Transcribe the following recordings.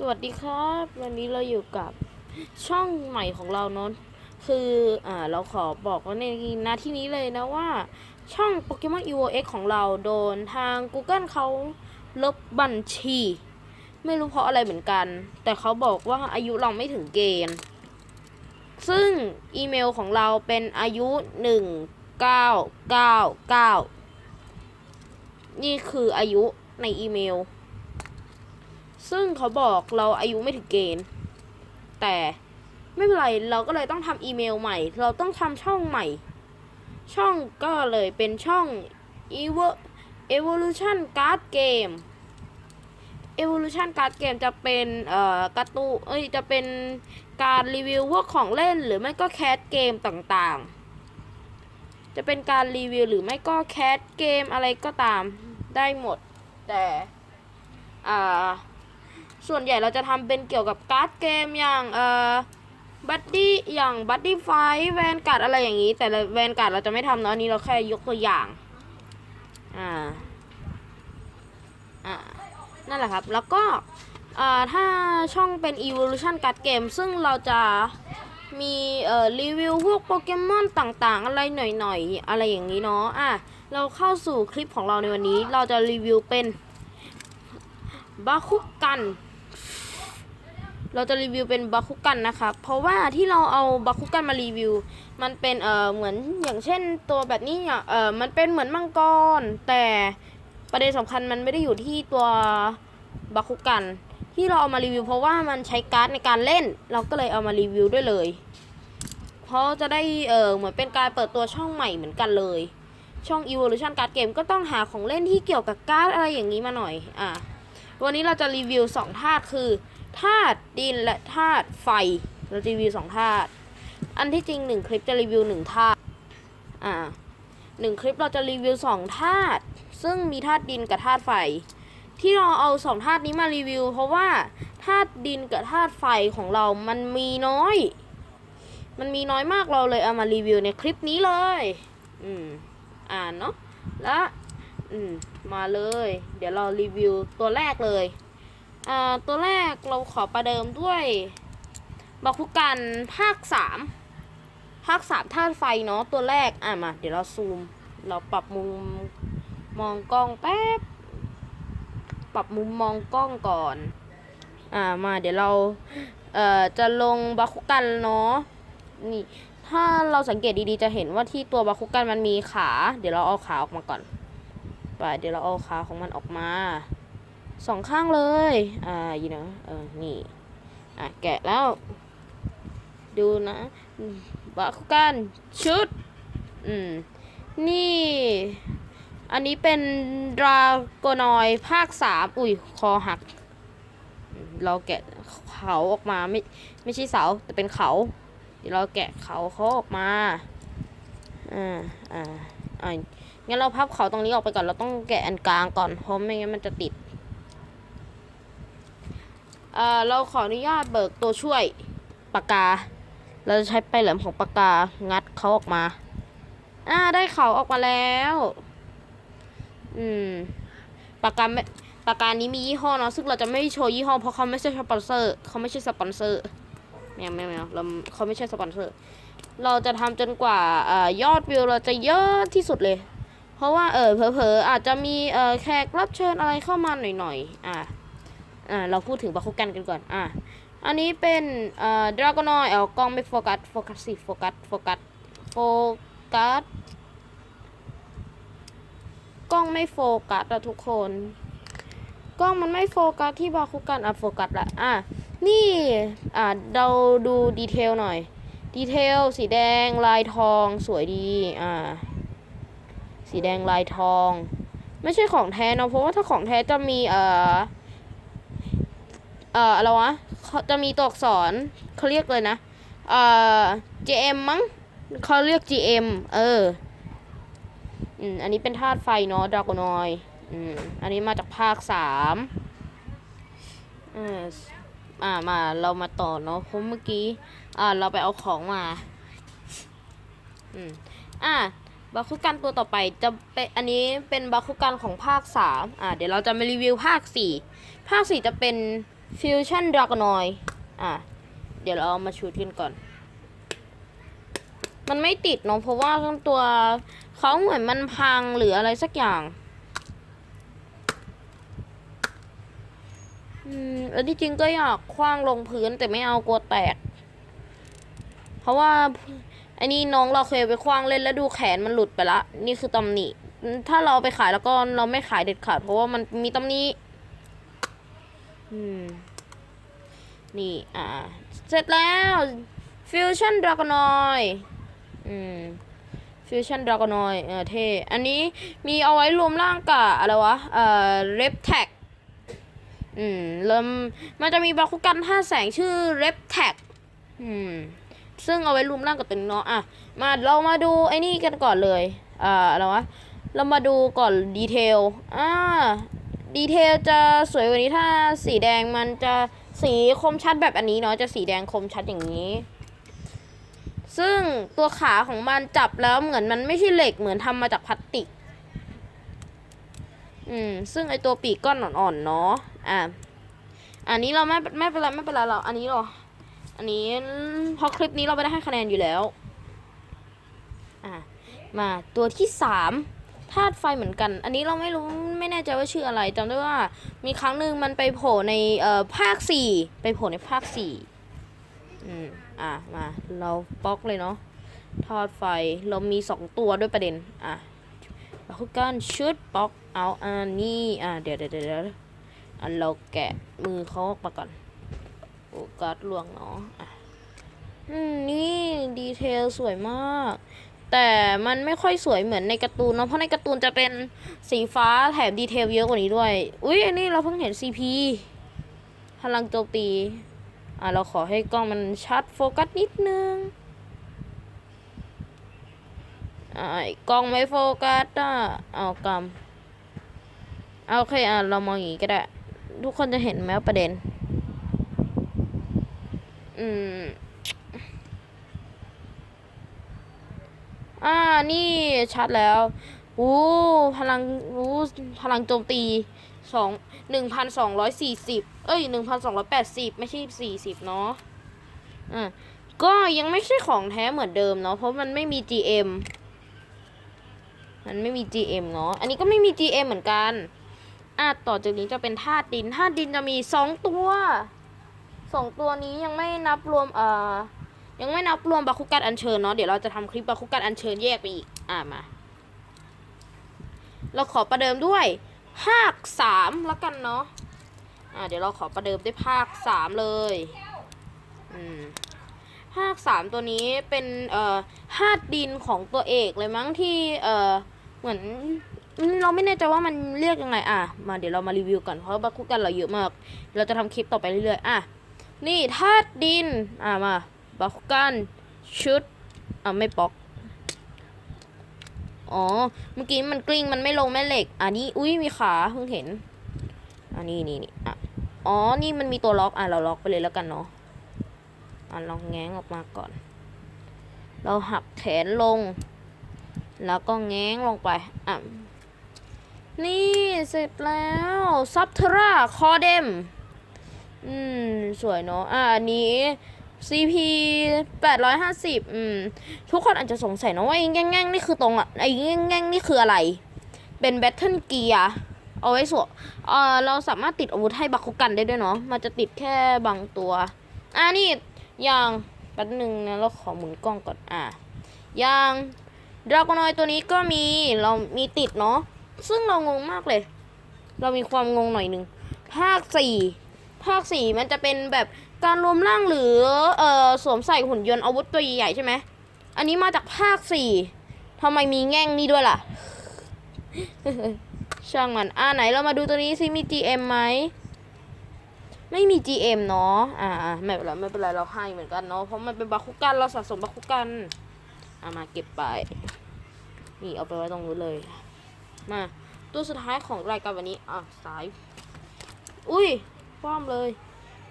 สวัสดีครับ วันนี้เราอยู่กับช่องใหม่ของเราเนอะคืออ่าเราขอบอกว่าในหน้าที่นี้เลยนะว่า ช่อง Pokemon EVO X ของเราโดนทาง Google เขาลบบัญชี ไม่รู้เพราะอะไรเหมือนกัน แต่เขาบอกว่าอายุเราไม่ถึงเกณฑ์ ซึ่งอีเมลของเราเป็นอายุ 1999 นี่คืออายุในอีเมล ซึ่งเขาบอกเราอายุไม่ถึงเกณฑ์ แต่ไม่เป็นไรเราก็เลยต้องทำอีเมลใหม่ เราต้องทำช่องใหม่ ช่องก็เลยเป็นช่อง Evo- Evolution Card Game Evolution Card Game จะเป็นเอ่อการ์ตูเอ้ยจะเป็นการรีวิวพวกของเล่นหรือไม่ก็แคสเกมต่างๆ จะเป็นการรีวิวหรือไม่ก็แคสเกมอะไรก็ตามได้หมดแต่อ่า ส่วนใหญ่เราจะทำเป็นเกี่ยวกับการ์ดเกมอย่างเอ่อบัดดี้อย่างบัดดี้ไฟแวนการ์ดอะไรอย่างนี้ แต่แวนการ์ดเราจะไม่ทำเนาะอันนี้เราแค่ยกตัวอย่างอ่าอ่านั่นแหละครับ แล้วก็อ่าถ้าช่องเป็น evolution card game ซึ่งเราจะมีเอ่อรีวิวพวกโปเกมอนต่างๆ อะไรหน่อยๆ อะไรอย่างนี้เนาะอะเราเข้าสู่คลิปของเราในวันนี้ เราจะรีวิวเป็นบาคุกัน เราจะรีวิวเป็นบาคุกันนะครับ เพราะว่าที่เราเอาบาคุกันมารีวิว มันเป็นเอ่อเหมือนอย่างเช่นตัวแบบนี้เนี่ยเอ่อมันเป็นเหมือนมังกร แต่ประเด็นสำคัญมันไม่ได้อยู่ที่ตัวบาคุกัน ที่เราเอามารีวิว เพราะว่ามันใช้การ์ดในการเล่น เราก็เลยเอามารีวิวด้วยเลย เพราะจะได้เออเหมือนเป็นการเปิดตัวช่องใหม่เหมือนกันเลย ช่อง Evolution Card Game ก็ต้องหาของเล่นที่เกี่ยวกับการ์ดอะไรอย่างนี้มาหน่อยอะวันนี้เราจะรีวิวสองธาตุคือ ธาตุดินและธาตุไฟ เราจะรีวิวสองธาตุ อันที่จริงหนึ่งคลิปจะรีวิวหนึ่งธาตุ อ่าหนึ่งคลิปเราจะรีวิวสองธาตุ ซึ่งมีธาตุดินกับธาตุไฟ ที่เราเอาสองธาตุนี้มารีวิว เพราะว่าธาตุดินกับธาตุไฟของเรามันมีน้อย มันมีน้อยมากเราเลยเอามารีวิวในคลิปนี้เลย อืม อ่านเนาะ และ อืม มาเลย เดี๋ยวเรารีวิวตัวแรกเลย ตัวแรกเราขอประเดิมด้วยบาคุกันภาคสามภาคสามธาตุไฟเนาะตัวแรก อะมา เดี๋ยวเราซูม เราปรับมุมมองกล้องแป๊บ ปรับมุมมองกล้องก่อน อ่ามาเดี๋ยวเรา เอ่อ จะลงบาคุกันเนาะนี่ ถ้าเราสังเกตดีๆ จะเห็นว่าที่ตัวบาคุกันมันมีขา เดี๋ยวเราเอาขาออกมาก่อนไปเดี๋ยวเราเอาขาของมันออกมา สองข้างเลย อ่าอยู่นะเออ นี่ อะ แกะแล้ว ดูนะบาคุกันชุด อืม นี่ อันนี้เป็นดราโกนอยภาคสามอุ้ย คอหัก เราแกะเขาออกมาไม่ไม่ใช่เสา แต่เป็นเขา เดี๋ยวเราแกะเขาเขาออกมา อ่า อ่าอ่างั้นเราพับเขาตรงนี้ออกไปก่อน เราต้องแกะอันกลางก่อน เพราะไม่งั้นมันจะติด เอ่อเราขออนุญาตเบิกตัวช่วยปากกา เราจะใช้ไปลายแหลมของปากกางัดเขาออกมา อ่าได้เขาออกมาแล้ว อืมปากกาไม่ปากกานี้มียี่ห้อเนาะซึ่งเราจะไม่โชว์ยี่ห้อเพราะเขาไม่ใช่สปอนเซอร์เขาไม่ใช่สปอนเซอร์แมวแมวแมวเราเขาไม่ใช่สปอนเซอร์ เราจะทำจนกว่าอ่อยอดวิวเราจะเยอะที่สุดเลย เพราะว่าเออเผลอๆอาจจะมีเออแขกรับเชิญอะไรเข้ามาหน่อยๆอะ อ่าเราพูดถึงบาคุกันกันก่อนอะอันนี้เป็นเอ่อดราก้อนอยเอากล้องไม่โฟกัสโฟกัสสิโฟกัสโฟกัสโฟกัสกล้องไม่โฟกัสอะทุกคนกล้องมันไม่โฟกัสที่บาคุกันอะโฟกัสละอะนี่อะเราดูดีเทลหน่อยดีเทลสีแดงลายทองสวยดีอ่าสีแดงลายทอง ไม่ใช่ของแท้เนอะเพราะว่าถ้าของแท้จะมีเอ่อ เอ่ออะไรวะเขาจะมีตัวอักษรเขาเรียกเลยนะเอ่อ GM มั้งเขาเรียก GM เอออืมอันนี้เป็นธาตุไฟเนาะดราโกนอยอืมอันนี้มาจากภาคสามเอออ่ามาเรามาต่อเนาะเพราะเมื่อกี้อ่าเราไปเอาของมาอืมอะบาคุกันตัวต่อไปจะเป็นอันนี้เป็นบาคุกันของภาคสามอ่าเดี๋ยวเราจะมารีวิวภาคสี่ภาคสี่จะเป็น ฟิวชั่นดรากอนอยอะ เดี๋ยวเราเอามาชูดกันก่อน มันไม่ติดเนอะเพราะว่าตัวเขาเหมือนมันพังหรืออะไรสักอย่างอืมแล้วที่จริงก็อยากคว้างลงพื้นแต่ไม่เอากลัวแตก เพราะว่าอันนี้น้องเราเคยไปคว้างเล่นแล้วดูแขนมันหลุดไปละ นี่คือตำหนิ ถ้าเราไปขายแล้วก็เราไม่ขายเด็ดขาดเพราะว่ามันมีตำหนิ อืม นี่ อ่า เสร็จแล้วฟิวชั่นดรา g อนอยอืมฟิวชั่นดรา g อนอยเออเท่อันนี้มีเอาไว้รวมร่างกับอะไรวะ เอ่อเรปแท็กอืม เริ่ม มันจะมีบาคุกันท่าแสงชื่อเรปแท็กอืม ซึ่งเอาไว้รวมร่างกับตัวนี้เนาะอะ มาเรามาดูไอ้นี่กันก่อนเลย อ่าอะไรวะ เรามาดูก่อนดีเทล อ่า ดีเทลจะสวยกว่านี้ถ้าสีแดงมันจะสีคมชัดแบบอันนี้เนาะจะสีแดงคมชัดอย่างนี้ ซึ่งตัวขาของมันจับแล้วเหมือนมันไม่ใช่เหล็กเหมือนทำมาจากพลาสติก อืม ซึ่งไอตัวปีกก้อนอ่อนๆเนาะอะอันนี้เราไม่ไม่เป็นไรไม่เป็นไรเราอันนี้เราอันนี้เพราะคลิปนี้เราไม่ได้ให้คะแนนอยู่แล้ว อะมาตัวที่สาม ธาตุไฟเหมือนกัน อันนี้เราไม่รู้ไม่แน่ใจว่าชื่ออะไรจำได้ว่ามีครั้งหนึ่งมันไปโผล่ในเอ่อภาคสี่ไปโผล่ในภาคสี่อืมอะมา เราบล็อกเลยเนาะทอดไฟเรามีสองตัวด้วยประเด็น อะเราคือการชุดบล็อกเอาอันนี้อะเดี๋ยวเดี๋ยวเดี๋ยวอันเราแกะมือเขาออกมาก่อนโอ้การ์ดลวงเนาะอะอืมนี่ดีเทลสวยมาก แต่มันไม่ค่อยสวยเหมือนในการ์ตูนเนาะเพราะในการ์ตูนจะเป็นสีฟ้าแถมดีเทลเยอะกว่านี้ด้วย อุ้ยอันนี้เราเพิ่งเห็น CP พลังโจมตีอะเราขอให้กล้องมันชัดโฟกัสนิดนึงอะไอ้กล้องไม่โฟกัสอะเอากำเอาโอเคอะเรามองอย่างนี้ก็ได้ ทุกคนจะเห็นไหมประเด็น อืม อ่า นี่ชัดแล้วอู้พลังอู้พลังโจมตีสองหนึ่งพันสองร้อยสี่สิบเอ้ยหนึ่งพันสองร้อยแปดสิบไม่ใช่สี่สิบเนาะอ่าก็ยังไม่ใช่ของแท้เหมือนเดิมเนาะเพราะมันไม่มี GM มันไม่มี GM เนาะอันนี้ก็ไม่มี GM เหมือนกันอะต่อจากนี้จะเป็นธาตุดินธาตุดินจะมีสองตัวสองตัวนี้ยังไม่นับรวมเอ่อ ยังไม่นับรวมบาคุกันอัญเชิญเนาะเดี๋ยวเราจะทำคลิปบาคุกันอัญเชิญแยกไปอีกอ่ามา เราขอประเดิมด้วยภาคสามแล้วกันเนาะอ่าเดี๋ยวเราขอประเดิมด้วยภาคสามเลยอืมภาคสามตัวนี้เป็นเอ่อธาตุดินของตัวเอกเลยมั้งที่เอ่อเหมือนเราไม่แน่ใจว่ามันเรียกยังไงอะมาเดี๋ยวเรามารีวิวกันเพราะบาคุกันเราเยอะมาก เราจะทำคลิปต่อไปเรื่อยๆอะนี่ธาตุดินอะมา บาคุกันชุดอะไม่ปอกอ๋อ เมื่อกี้มันกลิ้งมันไม่ลงแม่เหล็ก อันนี้อุ้ยมีขาเพิ่งเห็น อันนี้นี่นี่อะอ๋อ นี่มันมีตัวล็อก อะเราล็อกไปเลยแล้วกันเนาะ อะลองแง้งออกมาก่อน เราหักแขนลง แล้วก็แง้งลงไป อะ นี่เสร็จแล้วซับเทราคอเดม อืม สวยเนาะ อะอันนี้ CP 850 อืม ทุกคนอาจจะสงสัยนะว่าไอ้แง่งๆนี่คือตรงอะไอ้แง่งๆนี่คืออะไร เป็นแบตเทิลเกียร์เอาไว้สวเออเราสามารถติดอาวุธให้บักคุกันได้ด้วยเนาะ มันจะติดแค่บางตัว อ่านี่อย่างแป๊บหนึ่งนะเราขอหมุนกล้องก่อน อ่าอย่างดราก้อนอยตัวนี้ก็มีเรามีติดเนาะ ซึ่งเรางงมากเลย เรามีความงงหน่อยหนึ่งภาคสี่ภาคสี่มันจะเป็นแบบ การรวมร่างหรือเอ่อสวมใส่หุ่นยนต์อาวุธตัวใหญ่ใช่ไหม อันนี้มาจากภาคสี่ทำไมมีแง่งนี่ด้วยล่ะ ช่างมันอ่าไหนเรามาดูตัวนี้ซิมี GM ไหม ไม่มี GM เนาะอ่าอ่าไม่เป็นไรไม่เป็นไรเราให้เหมือนกันเนาะ เพราะมันเป็นบาคุกันเราสะสมบาคุกันอามาเก็บไป นี่เอาไปไว้ตรงนู้นเลย มา ตัวสุดท้ายของรายการวันนี้ อะสาย อุ้ยคว่ำเลย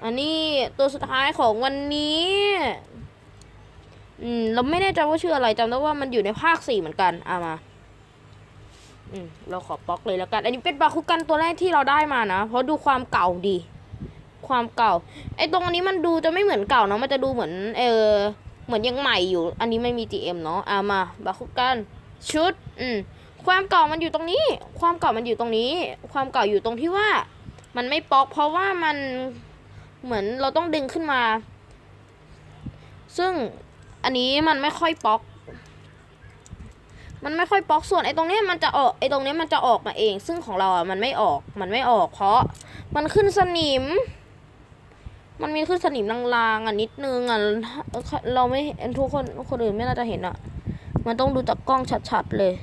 อันนี้ตัวสุดท้ายของวันนี้ อืม เราไม่แน่ใจว่าชื่ออะไรจำได้ว่ามันอยู่ในภาคสี่เหมือนกันเอะมา อืม เราขอปลอกเลยแล้วกัน อันนี้เป็นบาคุกันตัวแรกที่เราได้มานะ เพราะดูความเก่าดี ความเก่า ไอ้ตรงอันนี้มันดูจะไม่เหมือนเก่าเนาะ มันจะดูเหมือน เออ เหมือนยังใหม่อยู่ อันนี้ไม่มี GM เนาะเอะมา บาคุกันชุด อืม ความเก่ามันอยู่ตรงนี้ ความเก่ามันอยู่ตรงนี้ ความเก่าอยู่ตรงที่ว่า มันไม่ป๊อกเพราะว่ามัน เหมือนเราต้องดึงขึ้นมา ซึ่งอันนี้มันไม่ค่อยป๊อก มันไม่ค่อยป๊อกส่วนไอ้ตรงนี้มันจะออกไอ้ตรงนี้มันจะออกมาเอง ซึ่งของเราอะมันไม่ออกมันไม่ออก เพราะมันขึ้นสนิม มันมีขึ้นสนิมลางๆอะนิดนึงอะเราไม่เห็นทุกคนคนอื่นไม่น่าจะเห็นอะ มันต้องดูจากกล้องชัดๆเลย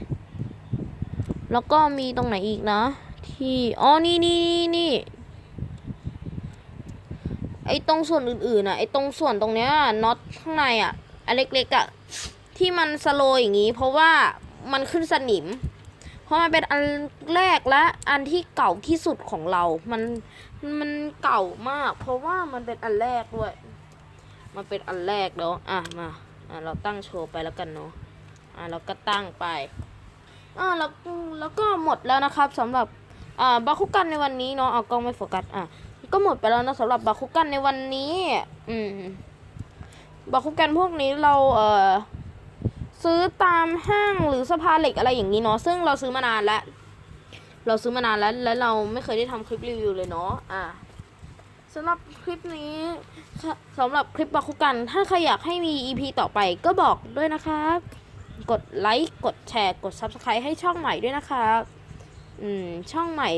แล้วก็มีตรงไหนอีกนะ ที่อ๋อนี่นี่นี่ อ้ตรงส่วนอื่นๆอะไอ้ตรงส่วนตรงเนี้ยน็อตข้างในอะอันเล็กๆอะที่มันสโลอย่างงี้ เพราะว่ามันขึ้นสนิม เพราะมันเป็นอันแรกและอันที่เก่าที่สุดของเรา มันมันเก่ามาก เพราะว่ามันเป็นอันแรกด้วย มันเป็นอันแรกเนาะอะมาอะเราตั้งโชว์ไปแล้วกันเนาะอะเราก็ตั้งไปอะแล้วแล้วก็หมดแล้วนะครับสำหรับอ่าบาคุกันในวันนี้เนาะเอากล้องไม่โฟกัสอะ ก็หมดไปแล้วนะสำหรับบาคุกันในวันนี้ อืมบาคุกันพวกนี้เราเอ่อซื้อตามห้างหรือสภาเหล็กอะไรอย่างนี้เนาะซึ่งเราซื้อมานานแล้วเราซื้อมานานแล้วและเราไม่เคยได้ทำคลิปรีวิวเลยเนาะอะสำหรับคลิปนี้สำหรับคลิปบาคุกัน ถ้าใครอยากให้มี EP ต่อไปก็บอกด้วยนะครับ กดไลค์ กดแชร์ กด Subscribe ให้ช่องใหม่ด้วยนะครับ อืม ช่องใหม่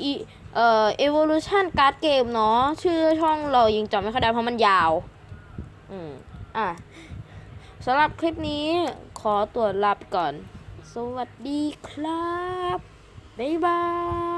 อี เอ่อ evolution card game เนาะชื่อช่องเรายิงจำไม่ค่อยได้เพราะมันยาว อืม อะสำหรับคลิปนี้ขอตัวลาไปก่อน สวัสดีครับ บ๊ายบาย